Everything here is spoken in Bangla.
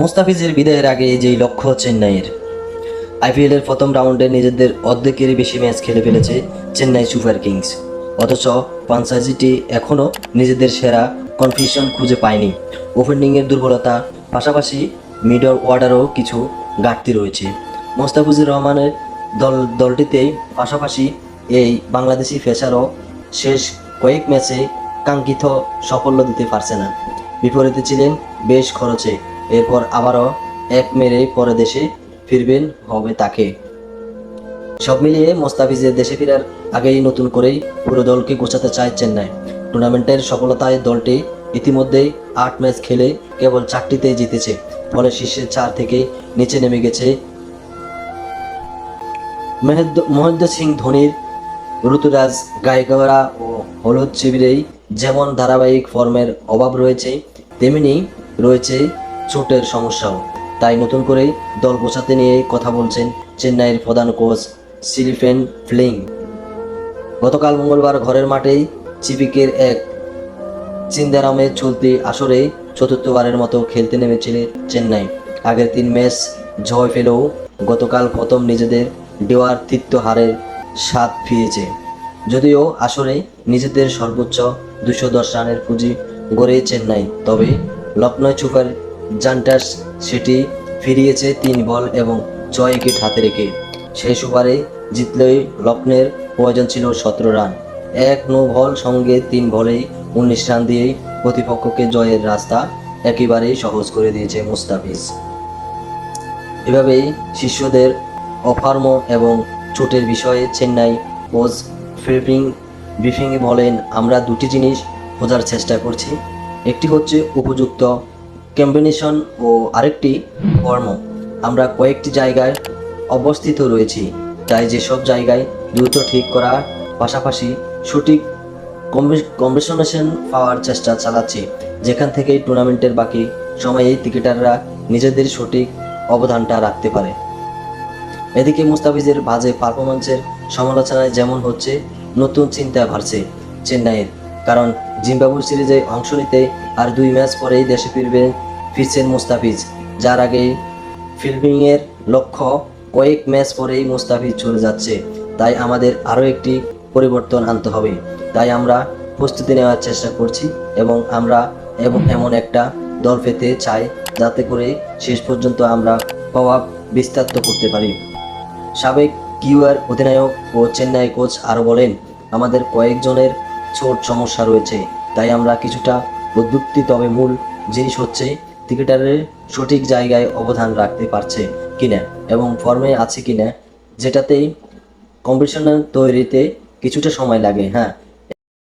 মুস্তাফিজের বিদায়ের আগে যেই লক্ষ্য চেন্নাইয়ের। আইপিএলের প্রথম রাউন্ডে নিজেদের অর্ধেকেরই বেশি ম্যাচ খেলে ফেলেছে চেন্নাই সুপার কিংস। অথচ ফ্রাঞ্চাইজিটি এখনও নিজেদের সেরা কনফিউশন খুঁজে পায়নি। ওপেনিংয়ের দুর্বলতা, পাশাপাশি মিডল অর্ডারও কিছু ঘাটতি রয়েছে। মোস্তাফিজুর রহমানের দল দলটিতে পাশাপাশি এই বাংলাদেশি ফেসারও শেষ কয়েক ম্যাচে কাঙ্ক্ষিত সাফল্য দিতে পারছে না। বিপরীতে ছিলেন বেশ খরচে এরপর আবারও এক মেরে পরে দেশে ফিরবেন হবে তাকে। সব মিলিয়ে মোস্তাফিজের দেশে ফেরার আগেই নতুন করেই পুরো দলকে গোছাতে চায় চেন্নাই। টুর্নামেন্টের সফলতায় দলটি ইতিমধ্যেই আট ম্যাচ খেলে কেবল চারটিতেই জিতেছে। ফলে শীর্ষের চার থেকে নিচে নেমে গেছে মহেন্দ্র সিং ধোনির ঋতুরাজ গায়কোয়াড়া ও হলুদ শিবিরেই যেমন ধারাবাহিক ফর্মের অভাব রয়েছে, তেমনি রয়েছে চোটের সমস্যাও। তাই নতুন করে দল গোছাতে নিয়ে কথা বলছেন চেন্নাইয়ের প্রধান কোচ সিলিফেন ফ্লিং। গতকাল মঙ্গলবার ঘরের মাঠেই চিপিকের এক চিন্দারামে চলতি আসরে চতুর্থবারের মতো খেলতে নেমেছিল চেন্নাই। আগের তিন ম্যাচ জয় পেলেও গতকাল প্রথম নিজেদের দেওয়ার তৃত্ব হারের স্বাদ ফিরেছে। যদিও আসরে নিজেদের সর্বোচ্চ দুশো দশ রানের পুঁজি গড়ে চেন্নাই, তবে লক্ষ্ণৌ সুপার জান্টার্স সেটি ফিরিয়েছে তিন বল এবং ছয় উইকেট হাতে রেখে। শেষ ওভারে জিতলেই লক্ষ্ণের প্রয়োজন ছিল সতেরো রান। এক নো বল সঙ্গে তিন বলেই উনিশ রান দিয়েই প্রতিপক্ষকে জয়ের রাস্তা একেবারেই সহজ করে দিয়েছে মুস্তাফিজ। এভাবেই শিষ্যদের অফার্ম এবং চোটের বিষয়ে চেন্নাই কোচ ফিলিপিং ব্রিফিংয়ে বলেন, আমরা দুটি জিনিস খোঁজার চেষ্টা করছি। একটি হচ্ছে উপযুক্ত কম্বিনেশন ও আরেকটি কর্ম। আমরা কয়েকটি জায়গায় অবস্থিত রয়েছি, তাই যেসব জায়গায় দ্রুত ঠিক করার পাশাপাশি সঠিক কম্বিনেশন পাওয়ার চেষ্টা চালাচ্ছি, যেখান থেকে টুর্নামেন্টের বাকি সময়ে ক্রিকেটাররা নিজেদের সঠিক অবদানটা রাখতে পারে। এদিকে মুস্তাফিজের বাজে পারফরমেন্সের সমালোচনায় যেমন হচ্ছে, নতুন চিন্তা ভারছে চেন্নাইয়ের, কারণ জিম্বাবু সিরিজে অংশ নিতে আর দুই ম্যাচ পরেই দেশে ফিরবেন ফিরছেন মুস্তাফিজ, যার আগে ফিল্ডিংয়ের লক্ষ্য কয়েক ম্যাচ পরেই মুস্তাফিজ চলে যাচ্ছে। তাই আমাদের আরও একটি পরিবর্তন আনতে হবে। তাই আমরা প্রস্তুতি নেওয়ার চেষ্টা করছি এবং আমরা এবং এমন একটা দল পেতে চাই যাতে করে শেষ পর্যন্ত আমরা প্রভাব বিস্তার করতে পারি। সাবেক কিউআর অধিনায়ক ও চেন্নাই কোচ আরও বলেন, আমাদের কয়েকজনের ছোট সমস্যা রয়েছে। তাই আমরা কিছুটা উদ্যুক্তি তবে মূল জিনিস হচ্ছে ক্রিকেটারের সঠিক জায়গায় অবদান রাখতে পারছে কিনা এবং ফর্মে আছে কিনা, যেটাতেই কম্পিটিশনার তৈরিতে কিছুটা সময় লাগে। হ্যাঁ